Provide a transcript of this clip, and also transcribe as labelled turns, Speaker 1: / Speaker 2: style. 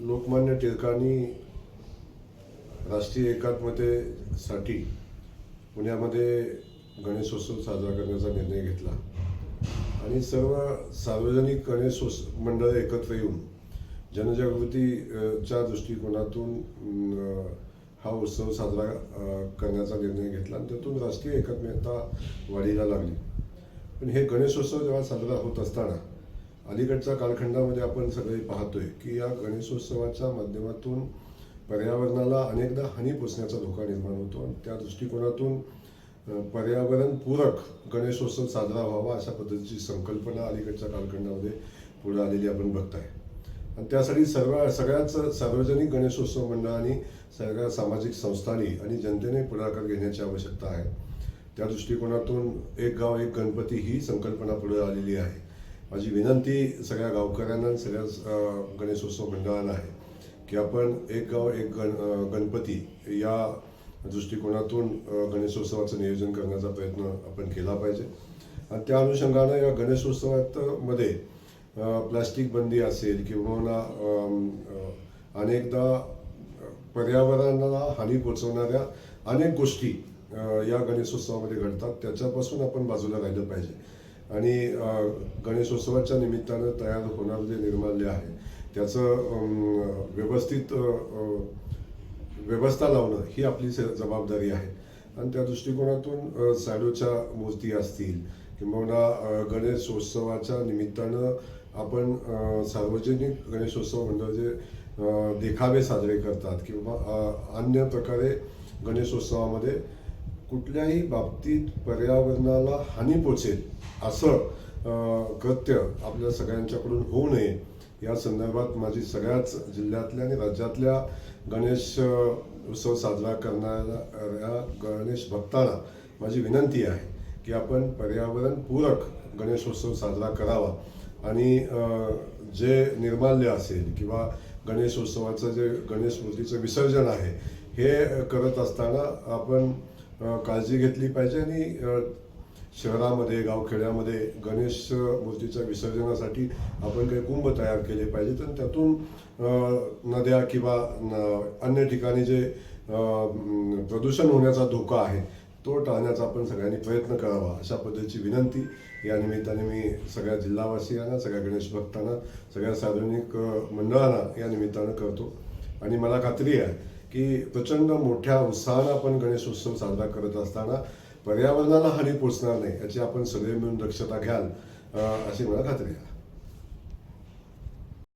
Speaker 1: लोकमान्य टिळकांनी राष्ट्रीय एकात्मतेसाठी पुण्यामध्ये गणेशोत्सव साजरा करण्याचा निर्णय घेतला. आणि सर्व सार्वजनिक गणेशोत्सव मंडळ एकत्र येऊन जनजागृतीच्या दृष्टिकोनातून हा उत्सव साजरा करण्याचा निर्णय घेतला आणि त्यातून राष्ट्रीय एकात्मता वाढीला लागली. पण हे गणेशोत्सव जेव्हा साजरा होत असताना अलीकडच्या कालखंडामध्ये आपण सगळे पाहतोय की या गणेशोत्सवाच्या माध्यमातून पर्यावरणाला अनेकदा हानी पोचण्याचा धोका निर्माण होतो आणि त्या दृष्टिकोनातून पर्यावरणपूरक गणेशोत्सव साजरा व्हावा अशा पद्धतीची संकल्पना अलीकडच्या कालखंडामध्ये पुढे आलेली आपण बघताय. आणि त्यासाठी सर्व सगळ्याच सार्वजनिक गणेशोत्सव मंडळांनी सगळ्या सामाजिक संस्थांनी आणि जनतेने पुढाकार घेण्याची आवश्यकता आहे. त्या दृष्टिकोनातून एक गाव एक गणपती ही संकल्पना पुढे आलेली आहे. माझी विनंती सगळ्या गावकऱ्यांना सगळ्या गणेशोत्सव मंडळांना आहे की आपण एक गाव एक गण गणपती या दृष्टिकोनातून गणेशोत्सवाचं नियोजन करण्याचा प्रयत्न आपण केला पाहिजे. आणि त्या अनुषंगानं या गणेशोत्सवात मध्ये प्लास्टिक बंदी असेल किंवा अनेकदा पर्यावरणाला हानी पोचवणाऱ्या अनेक गोष्टी या गणेशोत्सवामध्ये घडतात. त्याच्यापासून आपण बाजूला राहिलं पाहिजे. आणि गणेशोत्सवाच्या निमित्तानं तयार होणारं जे निर्माल्य आहे त्याचं व्यवस्थित व्यवस्था लावणं ही आपली जबाबदारी आहे. आणि त्या दृष्टिकोनातून सॅडोच्या मूर्ती असतील किंबहुना गणेशोत्सवाच्या निमित्तानं आपण सार्वजनिक गणेशोत्सव मंडळ जे देखावे साजरे करतात किंवा अन्य प्रकारे गणेशोत्सवामध्ये कुठल्याही बाबतीत पर्यावरणाला हानी पोचेल असं कृत्य आपल्या सगळ्यांच्याकडून होऊ नये. या संदर्भात माझी सगळ्याच जिल्ह्यातल्या आणि राज्यातल्या गणेश उत्सव साजरा करणाऱ्या गणेश भक्तांना माझी विनंती आहे की आपण पर्यावरणपूरक गणेशोत्सव साजरा करावा. आणि जे निर्माल्य असेल किंवा गणेशोत्सवाचं जे गणेश मूर्तीचं विसर्जन आहे हे करत असताना आपण काळजी घेतली पाहिजे आणि शहरामध्ये गावखेड्यामध्ये गणेश मूर्तीच्या विसर्जनासाठी आपण काही कुंभ तयार केले पाहिजेत आणि त्यातून नद्या किंवा न- अन्य ठिकाणी जे प्रदूषण होण्याचा धोका आहे तो टाळण्याचा आपण सगळ्यांनी प्रयत्न करावा. अशा पद्धतीची विनंती. या निमित्ताने मी सगळ्या जिल्हावासियांना सगळ्या गणेश भक्तांना सगळ्या सार्वजनिक मंडळांना या निमित्तानं करतो. आणि मला खात्री आहे की प्रचंड मोठ्या उत्साहानं आपण गणेशोत्सव साजरा करत असताना पर्यावरणाला हानी पोचणार नाही याची आपण सगळे मिळून दक्षता घ्याल अशी मला खात्री आहे.